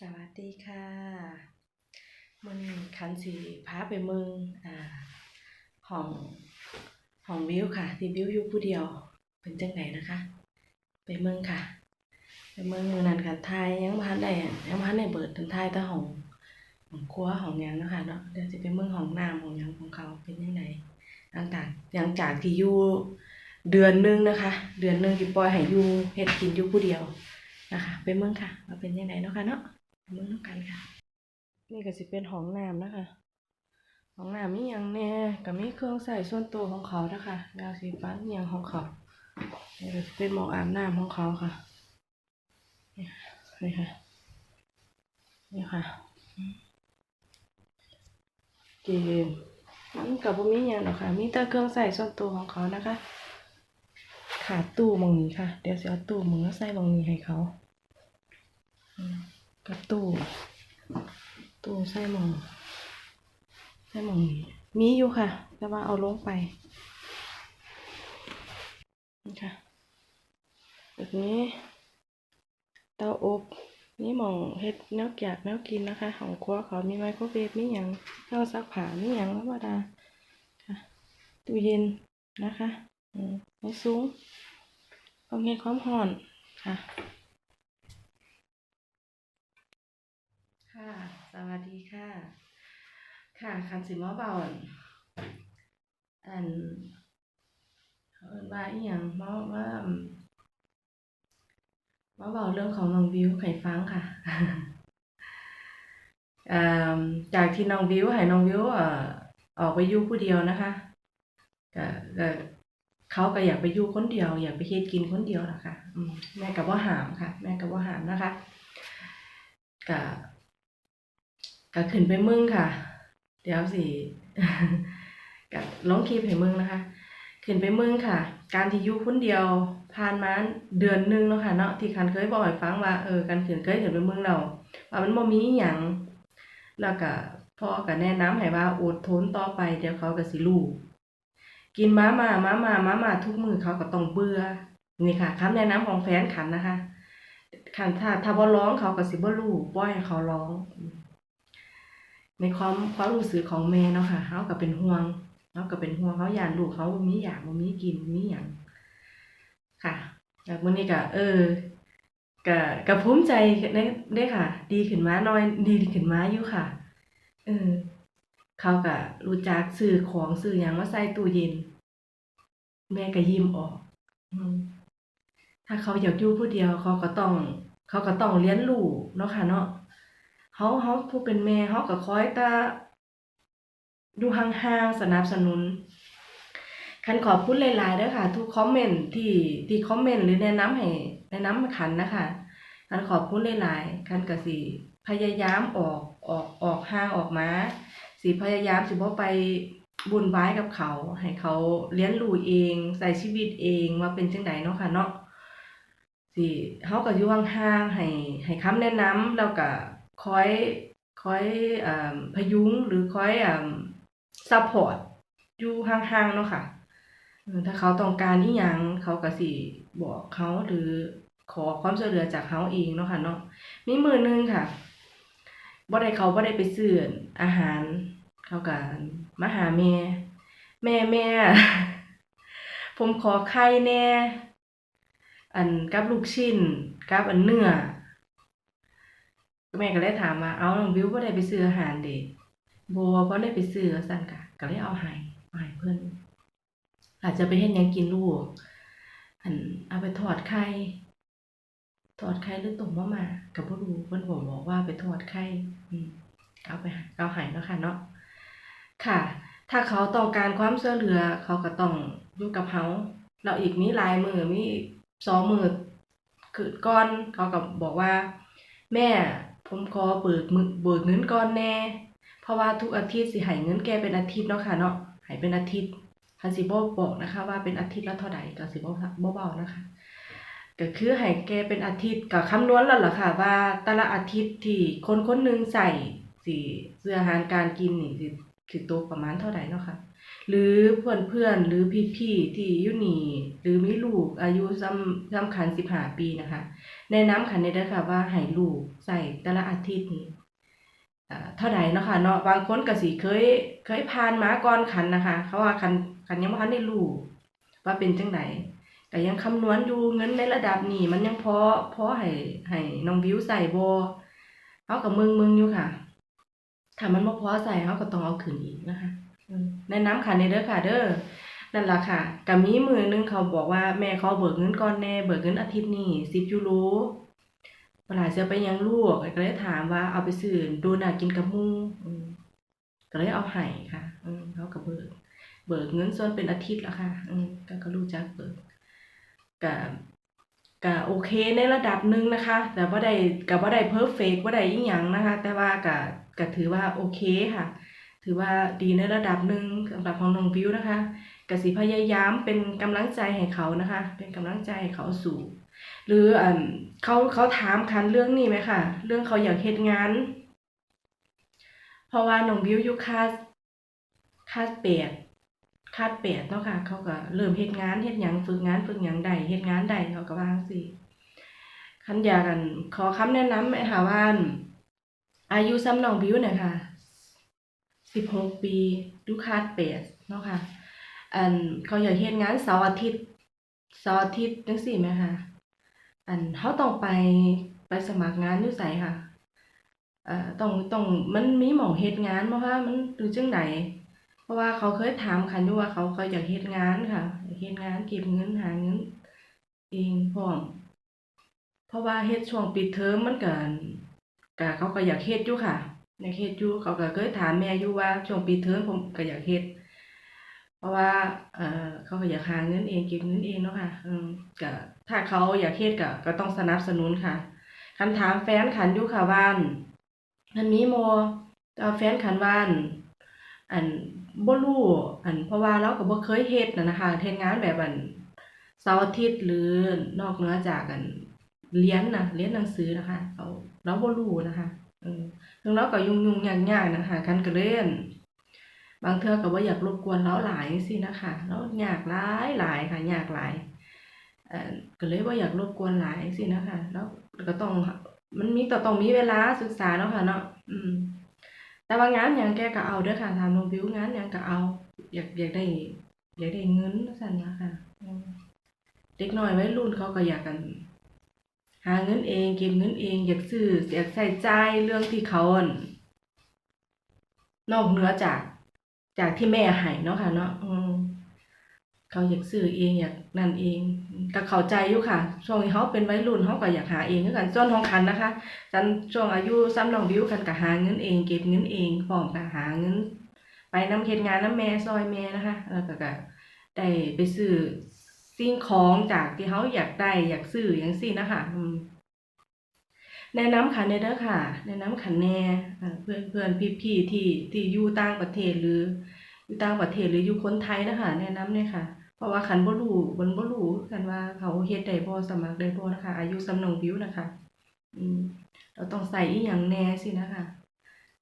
สวัสดีค่ะมื้อนี้คันสิพาไปเมืองอ่าห้องห้องวิวค่ะ ที่วิวอยู่ผู้เดียว เป็นจังไดนะคะ ไปเมืองค่ะ ไปเมืองมือนันค่ะถ่ายยังบ่ทันได้ยังบ่ทันได้เปิดทันถ่ายแต่ห้องห้องครัวห้องยังนะคะเนาะเดี๋ยวสิไปเมืองหองน้ำห้องยังของเขาเป็นจังไดหลังจากหลังจากที่อยู่เดือนหนึงนะคะ เดือนหนึงที่ปล่อยให้อยู่เฮ็ดกินอยู่ผู้เดียวนะคะ ไปเมืองค่ะว่าเป็นจังไดเนาะค่ะเนาะ เมืองน้ำกันค่ะ นี่ก็สิเป็นห้องน้ำนะคะห้องน้ำมีหยังแน่ก็มีเครื่องใส่ส่วนตัวของเขานะคะยาสีฟันอิหยังของเขานี่ก็สิเป็นหมองอาบน้ำของเขาค่ะนี่ค่ะนี่ค่ะเกมมันกับบ่มีหยังหรอกค่ะ มีแต่เครื่องใส่ส่วนตัวของเขานะคะขาดตู้หมองนี้ค่ะ เดี๋ยวสิเอาตู้หมึงมาใส่หมองนี้ให้เขาอืม กับตู้ตู้ใส่หมองใส่หมองมีอยู่ค่ะ แต่ว่าเอาลงไปนี่ค่ะแบบนี้ เตาอบนี่หมองเฮ็ดแนวแกกแนวกินนะคะ ของครัวเขามีไมโครเวฟมีหยังเครื่องซักผ้ามีหยังธรรมดาค่ะตู้เย็นนะคะอืมไม่สูงความเย็นความร้อนค่ะ ค่ะ สวัสดีค่ะ ค่ะคันสิมาเบาอันอันเขาเอิ้นว่าอีหยังมาว่ามาเบาเรื่องของน้องวิวให้ฟังค่ะเออจากที่น้องวิวให้น้องวิวเออออกไปอยู่ผู้เดียวนะคะก็เขาก็อยากไปอยู่คนเดียว อยากไปเฮ็ดกินคนเดียวล่ะค่ะแม่ก็บ่าห้ามค่ะ แม่ก็บ่าห้ามนะคะก็ ก็ขึ้นไปมึงค่ะ เดี๋ยวสิก็ลงคลิปให้มึงนะคะ ขึ้นไปมึงค่ะ การที่อยู่คนเดียวผ่านมาเดือนหนึงเนาะค่ะเนาะที่คันเคยบอกให้ฟังว่าเออการขึ้นเคยขึ้นไปมืองเราว่ามันบ่มีอิหยังแล้วก็พ่อก็แนะนำให้ว่าอดทนต่อไปเดี๋ยวเขาก็สิรู้กินมามามามามามาทุกมือเขาก็ต้องเบื่อนี่ค่ะคำแนะนำของแฟนขันนะคะคันถ้าถ้าบ่ร้องเขาก็สิบ่รู้ปล่อยให้เขาร้อง ในความความรู้สึกของแม่เนาะค่ะเขาก็เป็นห่วงเขาก็เป็นห่วงเขาอยานลูกเขาบ่มีอยากบ่มีกินบ่มีหยังค่ะแล้วมื้อนี้ก็เออก็ก็ภูมิใจในเด้ค่ะ ดีขึ้นมาหน่อยดีขึ้นมาอยู่ค่ะ เออ เขาก็รู้จักซื้อของซื้อหยังมาใส่ตู้เย็น แม่ก็ยิ้มออกถ้าเขาอยากอยู่ผู้เดียวเขาก็ต้อง เขาก็ต้องเรียนรู้เนาะค่ะเนาะ เฮาเฮาผู้เป็นแม่เฮาก็คอยต่อยู่ห่างๆสนับสนุนคันขอบคุณหลายๆด้อค่ะ ทุกคอมเมนต์ที่ที่คอมเมนต์หรือแนะนำให้แนะนำคันนะคะคันขอบคุณหลายๆคันก็สิพยายามออกออกออกห่างออกมาสิพยายามสิบ่ไปวุ่นวายกับเขา ให้เขาเรียนรู้เองใช้ชีวิตเองว่าเป็นจังไดเนาะค่ะเนาะสิเฮาก็อยู่ห่างๆให้ให้คำแนะนำแล้วก็ คอยคอยอพยุงหรือคอยอซัปพอร์ตอยู่ห่างๆเนาะค่ะถ้าเขาต้องการอิหยังเขาก็สิบอกเขาหรือขอความช่วยเหลือจากเขาเองเนาะค่ะเนาะมีมือหนึงค่ะบ่ได้เขาบ่ได้ไปซื้ออาหารเขาก็มาหาแม่ แม่แม่ ผมขอไข่แน่ อันกับลูกชิ้นกับอันเนื้อ แม่ก็เลยถามว่าเอาน้องบิวบ่ได้ไปซื้ออาหารเดะบ่บ่ได้ไปซื้อว่าซั่นก็ก็เลยเอาให้เอาให้เพิ่นอาจจะไปเฮ็ดหยังกินลูกอันเอาไปทอดไข่ทอดไข่หรือต้มมามาก็บ่รู้เพิ่นก็บอกว่าไปทอดไข่อืมก็เอาไปก็เอาให้เนาะค่ะเนาะค่ะ ถ้าเขาต้องการความช่วยเหลือ เขาก็ต้องอยู่กับเราแล้วอีกมีหลายมือมีสองมือคือก่อนเขาก็บอกว่า แม่ ผมขอเบิกมึกเบิกเงินก่อนแน่เพราะว่าทุกอาทิตย์สิให้เงินแกเป็นอาทิตย์เนาะค่ะเนาะให้เป็นอาทิตย์คันสิบ่บอกนะคะ ว่าเป็นอาทิตย์ละเท่าใดก็สิบ่บ่เว้านะคะก็คือให้แกเป็นอาทิตย์ก็คำนวณแล้วล่ะค่ะ ว่าแต่ละอาทิตย์ที่คนคนหนึ่งใส่สิซื้ออาหารการกินนี่สิสิตกประมาณเท่าใดเนาะค่ะ หรือเพื่อนเพื่อนหรือพี่ๆที่อยู่นี่หรือมีลูกอายุซ้ำซ้ำคัน15ปีนะคะแนะนำคันนี้เด้อค่ะว่าให้ลูกใส่แต่ละอาทิตย์นี่อ่าเท่าใดเนาะค่ะเนาะบางคนก็สิเคยเคยผ่านมาก่อนคันนะคะ เขาว่าคันคันยังบ่ทันได้รู้ว่าเป็นจังไดก็ยังคำนวณอยู่เงินในระดับนี้มันยังพอพอให้ให้น้องบิวใส่บ่เฮาก็มึงๆอยู่ค่ะถ้ามันบ่พอใส่เฮาก็ต้องเอาขึ้นอีกนะคะ แนะนำค่ะนี่เด้อค่ะ เด้อนั่นล่ะค่ะก็มีมือหนึงเขาบอกว่าแม่เขอเบิกเงินก่อนแน่เบิกเงินอาทิตย์นี้10ยูโรปลาเสียไปยังลูกก็เลยถามว่าเอาไปซื้อโดนัทกินกับมูก็เลยเอาให้ค่ะอืเขาก็เบิก เบิกเงินส่วนเป็นอาทิตย์แล้วค่ะอืก็ก็รู้จักเบิกก็ก็โอเคในระดับหนึ่งนะคะ แต่ว่าได้ก็บ่ได้เพอร์เฟกต์บ่ได้อีหยังนะคะ แต่ว่าก็ก็ถือว่าโอเคค่ะ ถือว่าดีในระดับหนึ่งสำหรับของน้องบิวนะคะกสิพยายามเป็นกำลังใจให้เขานะคะ เป็นกำลังใจให้เขาสู่ หรืออ่าเขาเขาถามคันเรื่องนี้ไหมค่ะเรื่องเขาอยากเฮ็ดงาน เพราะว่าน้องบิวยู่คาดคาดแปดคาดแปดเนาะค่ะ เขาก็เริ่มเฮ็ดงานเฮ็ดหยังฝึกงานฝึกหยังได้เฮ็ดงานได้เขาก็ว่างซี้คันอยากกัน ขอคำแนะนำไหมค่ะว่าอายุซ้ำน้องบิวเนี่ยค่ะ สิบหกปีดูคาดแปดเนาะค่ะ อันเขาอยากเฮ็ดงานเสาร์อาทิตย์เสาร์อาทิตย์จังซี่ไหมคะอันเขาต้องไปไปสมัครงานอยู่ไสค่ะเอ่อต้องต้องมันมีหมองเฮ็ดงานบ่คะมันหรือจังใดเพราะว่าเขาเคยถามคันอยู่ว่าเขาเขาอยากเฮ็ดงานค่ะอยากเฮ็ดงานเก็บเงินหาเงินเองพร้อมเพราะว่าเฮ็ดช่วงปิดเทอมมันก็ก็เขาก็อยากเฮ็ดอยู่ค่ะ อยากเฮ็ดอยู่เขาก็เคยถามแม่อยู่ว่าช่วงปิดเทอมผมก็อยากเฮ็ดเพราะว่า เอ่อเขาก็อยากหาเงินเองเก็บเงินเองเนาะค่ะอืมก็ถ้าเขาอยากเฮ็ดก็ก็ต้องสนับสนุนค่ะคันถามแฟนคันอยู่ค่ะว่าอั่นมันมีบ่แต่ว่าแฟนคันว่านอันบ่รู้อันเพราะว่าเราก็บ่เคยเฮ็ดน่ะนะคะเฮ็ดงานแบบอันเสาร์อาทิตย์หรือนอกเหนือจากอันเรียนน่ะเรียนหนังสือนะคะเราเราบ่รู้นะคะ อืมซึ่งเราก็ยุ่งๆยากๆนะคะคันก็เล่น บางเทื่อก็บ่าอยากรบกวนเลาหลายจังนะคะแล้วยากหลายหลายค่ะยากหลายเอ่อก็เลยบ่าอยากรบกวนหลายจังนะคะแล้วก็ต้องมันมีก็ต้องมีเวลาศึกษาเนาะค่ะเนาะอืม แต่ว่างานหยังแกก็เอาเด้อค่ะถามน้องบิวงานหยังก็เอา อยากอยากได้อยากได้เงินว่าซั่นล่ะคะเด็กน้อยไวัยรุ่นเขาก็อยากกัน หาเงินเองเก็บเงินเองอยากซื้ออยากใช้จ่ายเรื่องที่เขานนอกเหนือจาก จากที่แม่ให้เนาะค่ะ เนาะเขาอยากซื้อเองอยากนั่นเองก็เข้าใจอยู่ค่ะ ช่วงเขาเป็นวัยรุ่นเขาก็อยากหาเองคือกันส่วนของคันนะคะจันช่วงอายุซ้ำน้องบิวคันก็หาเงินเอง เก็บเงินเองพร้อมกับหาเงิน ไปนำเฮ็ดงานน้ำแม่ซอยแม่นะคะ แล้วก็ก็ได้ไปซื้อ สิ่งของจากที่เขาอยากได้อยากซื้อจังซี่นะคะแนะนำค่ะแน่เด้อค่ะ แนะนำค่ะแน่เพื่อนเพื่อนพี่ๆที่ที่อยู่ต่างประเทศหรืออยู่ต่างประเทศหรืออยู่คนไทยนะคะแนะนำเนี่ยค่ะ เพราะว่าคันบ่รู้เพิ่นบ่รู้กันว่าเขาเฮ็ดได้บ่สมัครได้บ่นะคะ อายุสำนองบิวนะคะ อืมเราต้องใส่อีหยังแหน่สินะคะ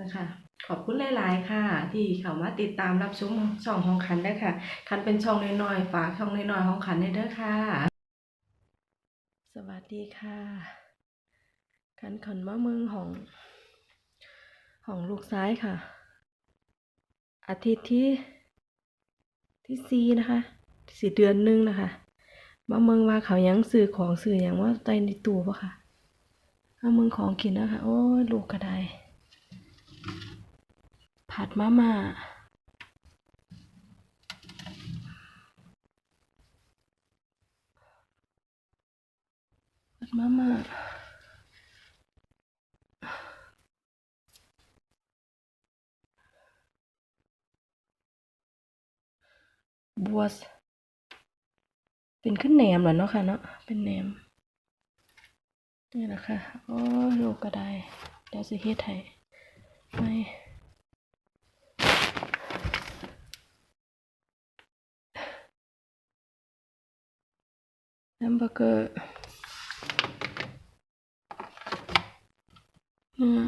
นะคะขอบคุณหลาย ๆ ค่ะ ที่เข้ามาติดตามรับชมช่องของคันเด้ค่ะคันเป็นช่องน้อยๆฝากช่องน้อยๆของคันได้เด้อค่ะ สวัสดีค่ะคันขันมาเมืองของของลูกซ้ายค่ะ อาทิตย์ที่ที่สี่นะคะสี่เดือนหนึงนะคะมาเมืองว่าเขายังซื้อของซื้ออย่างว่าใต้ในตู้ปะค่ะมาเมืองของกินนะคะโอ้ยลูกก็ได้ ผัดมาม่าผัดมาม่าบัวสเป็นขึ้นแหนมเหรอเนาะค่ะเนาะเป็นแหนมนี่แหละค่ะโอ้ยลูกก็ได้เดี๋ยวสิเฮ็ดให้ไม่ แฮมเบอร์เกอร์เนื้อ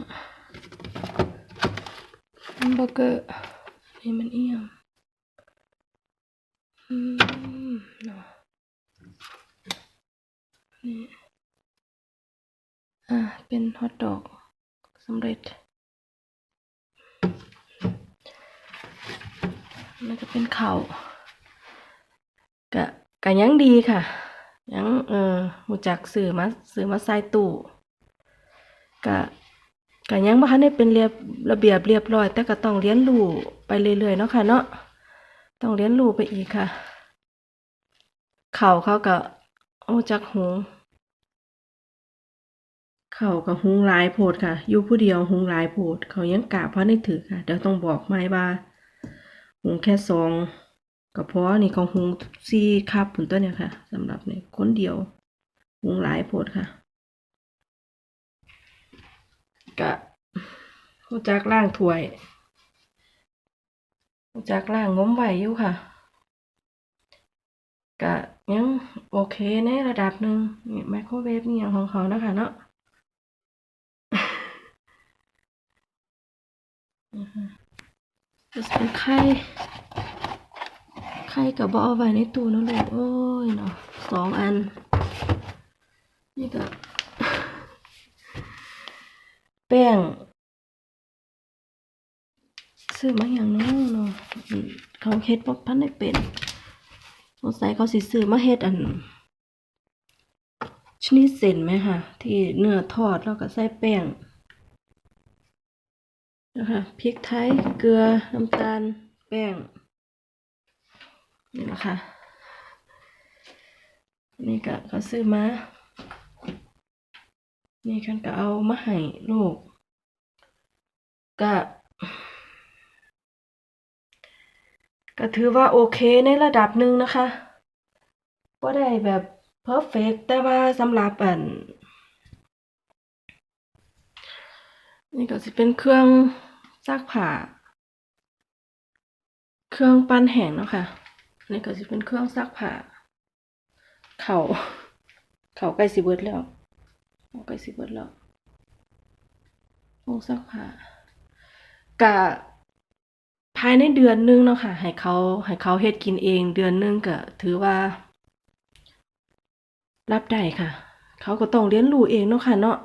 แฮมเบอร์เกอร์นี่มันเอี่ยมอืมนี่อ่าเป็นฮอทดอกสำเร็จมันจะเป็นเขา่ากะกะยังดีค่ะ ยังเออหูจักสื่อมาสื่อมาใส่ตู้กะกะยังบ่ทันได้เป็นเรียบระเบียบเรียบร้อย แต่ก็ต้องเรียนรู้ไปเรื่อยๆเนาะค่ะเนาะต้องเรียนรู้ไปอีกค่ะ เข่าเขาก็หูจักหุงเข่าก็หุงหลายโพดค่ะ อยู่ผู้เดียวหุงหลายโพด เขายังกะเพราะในถือค่ะ เดี๋ยวต้องบอกไม่ว่าหุงแค่สอง ก็เพราะนี่ของหุงสี่คับผุนตัวเนี่ยค่ะสำหรับเนี่ยคนเดียวหุงหลายโพดค่ะกะหูจักล่างถวยหูจักล่างง้มไหวอยู่ค่ะกะยังโอเคในระดับหนึ่งนี่ไมโครเวฟนี่อย่างของเขานะคะเนาะจะเป็นไข่ ไข่กับบเอาไว้ในตู้นะลูกโอ้ยเนาะสองอัน นี่ก็ แป้งซื้อมาอย่างเน้อเนาะเขาเฮ็ดบ่พันได้เป็นสงสัยเขาสิซื้อมาเฮ็ดอันชนิดเส้นไหมคะที่เนื้อทอดแล้วก็ใส่แป้งนะคะพริกไทยเกลือน้ำตาลแป้ง นี่นะค่ะ นี่ก็เขาซื้อมา นี่ฉันก็เอามาให้ลูก ก็ก็ถือว่าโอเคในระดับหนึ่งนะคะว่ได้แบบเพอร์เฟกแต่ว่าสำหรับอัน นี่ก็จะเป็นเครื่องซักผ้า เครื่องปั้นแห้งเนาะค่ะ นี่ก็จะเป็นเครื่องซักผ้าเขาเข่าใกล้สิเบิดแล้วใกล้สิเบิดแล้วเครื่องซักผ้ากะภายในเดือนนึงเนาะค่ะ ให้เขาให้เขาเฮ็ดกินเองเดือนนึงก็ถือว่า รับได้ค่ะ เขาก็ต้องเรียนรู้เองเนาะค่ะ เนาะ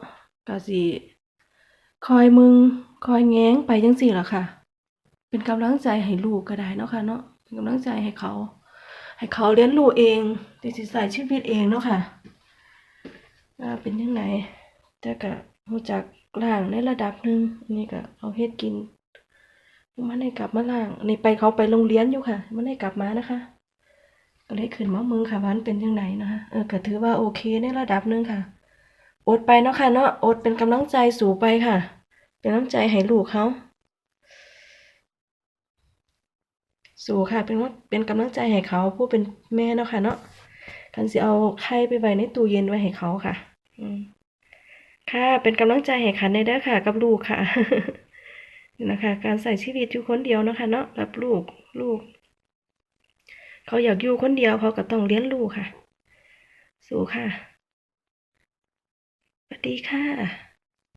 ก็สิคอยมึง คอยแง้งไปจังสี่ล่ะค่ะ เป็นกำลังใจให้ลูกก็ได้เนาะค่ะเนาะ กำลังใจให้เขา ให้เขาเรียนรู้เองที่สิใส่ชีวิตเองเนาะค่ะว่าเป็นยังไงแต่ก็รู้จักล่างในระดับหนึ่งนนี้ก็เอาเฮ็ดกินมันได้กลับมาล่างนนี้ไปเขาไปโรงเรียนอยู่ค่ะ มันได้กลับมานะคะ ก็เลยขึ้นมาเมืองค่ะมันเป็นยังไงนะคะเออก็ถือว่าโอเคในระดับหนึ่งค่ะอดไปเนาะค่ะเนาะอดเป็นกำลังใจสู่ไปค่ะ เป็นกำลังใจให้ลูกเขา สู่ค่ะ เป็นว่าเป็นกำลังใจให้เขาผู้เป็นแม่เนาะค่ะเนาะคันสิเอาไข่ไปไว้ในตู้เย็นไว้ให้เขาค่ะ อืมค่ะ เป็นกำลังใจให้คันในเด้อค่ะ กับลูกค่ะนี่นะคะ การใส่ชีวิตอยู่คนเดียวนะค่ะเนาะกับลูกลูก เขาอยากอยู่คนเดียวเขาก็ต้องเลี้ยงลูกค่ะ สู่ค่ะสวัสดีค่ะ